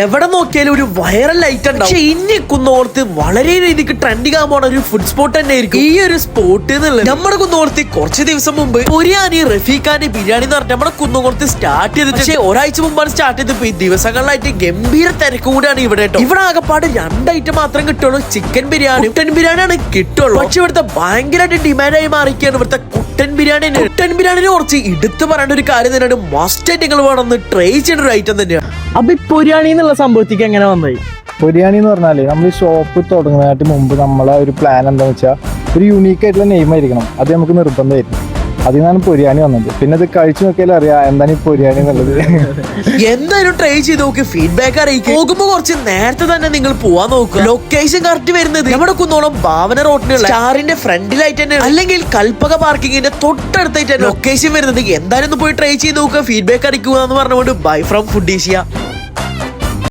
എവിടെ നോക്കിയാലും ഒരു വൈറൽ ലൈറ്റ് ഉണ്ടാവും. പക്ഷെ ഇനി കുന്നോർത്ത് വളരെ രീതിക്ക് ട്രെൻഡിങ് ആകാൻ പോണ ഒരു ഫുഡ് സ്പോട്ട് തന്നെ ആയിരിക്കും ഈ ഒരു സ്പോട്ട് എന്നുള്ളത് നമ്മുടെ കുന്നോർത്ത് കുറച്ച് ദിവസം മുമ്പ് പൊരിയാനി റഫീഖാന്റെ ബിരിയാണി എന്ന് പറഞ്ഞാൽ നമ്മുടെ കുന്നോർത്ത് സ്റ്റാർട്ട് ചെയ്തിട്ട് പക്ഷേ ഒരാഴ്ച മുമ്പാണ് സ്റ്റാർട്ട് ചെയ്തത് ഈ ദിവസങ്ങളിലായിട്ട് ഗംഭീര തിരക്ക് കൂടിയാണ് ഇവിടെ കേട്ടോ. ഇവിടെ ആകെപ്പാട് രണ്ട് ഐറ്റം മാത്രം കിട്ടുള്ളൂ. ചിക്കൻ ബിരിയാണി. കുട്ടൻ ബിരിയാണിയാണ് കിട്ടുള്ളൂ. പക്ഷെ ഇവിടുത്തെ ഭയങ്കരമായിട്ട് ഡിമാൻഡായി മാറിയിരിക്കുകയാണ് ഇവിടുത്തെ കുട്ടൻ ബിരിയാണി കുട്ടൻ ബിരിയാണിനെ കുറിച്ച് എടുത്തു പറയേണ്ട ഒരു കാര്യം തന്നെയാണ്. മസ്റ്റ് ആയിട്ട് നിങ്ങൾ വേണമെന്ന് ട്രൈ ചെയ്യേണ്ട ഒരു ഐറ്റം തന്നെയാണ്. അപ്പൊ പൊരിയാണി എന്നുള്ള സംഭവത്തേക്ക് എങ്ങനെ വന്നായി പൊരിയാണി എന്ന് പറഞ്ഞാൽ നമ്മൾ ഷോപ്പ് തുടങ്ങുന്നതിനായിട്ട് മുമ്പ് നമ്മളെ ഒരു പ്ലാൻ എന്താണെന്ന് വെച്ചാൽ ഒരു യൂണീക്ക് ആയിട്ടുള്ള നെയിം ആയിരിക്കണം. അത് നമുക്ക് നിർബന്ധമായിരുന്നു അതിൽ നിന്നാണ് പൊരിയാണി വന്നത്. പിന്നെ അത് കഴിച്ചു നോക്കിയാലും അറിയാം എന്താണ് ഈ പൊരിയാണി എന്നുള്ളത്. എന്തായാലും ട്രൈ ചെയ്ത് നോക്കി ഫീഡ്ബാക്ക് അറിയിക്കും. പോകുമ്പോ കുറച്ച് നേരത്തെ തന്നെ നിങ്ങൾ പോവാൻ നോക്കുക ലൊക്കേഷൻ കറക്റ്റ് വരുന്നത് നമ്മുടെ കുന്നോളം ഭാവന റോഡിനുള്ള സ്റ്റാറിന്റെ ഫ്രണ്ടിലായിട്ട് തന്നെ അല്ലെങ്കിൽ കൽപ്പക പാർക്കിങ്ങിന്റെ തൊട്ടടുത്തായിട്ട് ലൊക്കേഷൻ വരുന്നത്. എന്തായാലും പോയി ട്രൈ ചെയ്ത് നോക്കുക ഫീഡ്ബാക്ക് അറിയിക്കുക എന്ന് പറഞ്ഞുകൊണ്ട് ബൈ ഫ്രം ഫുഡ് ഫുഡീഷ്യ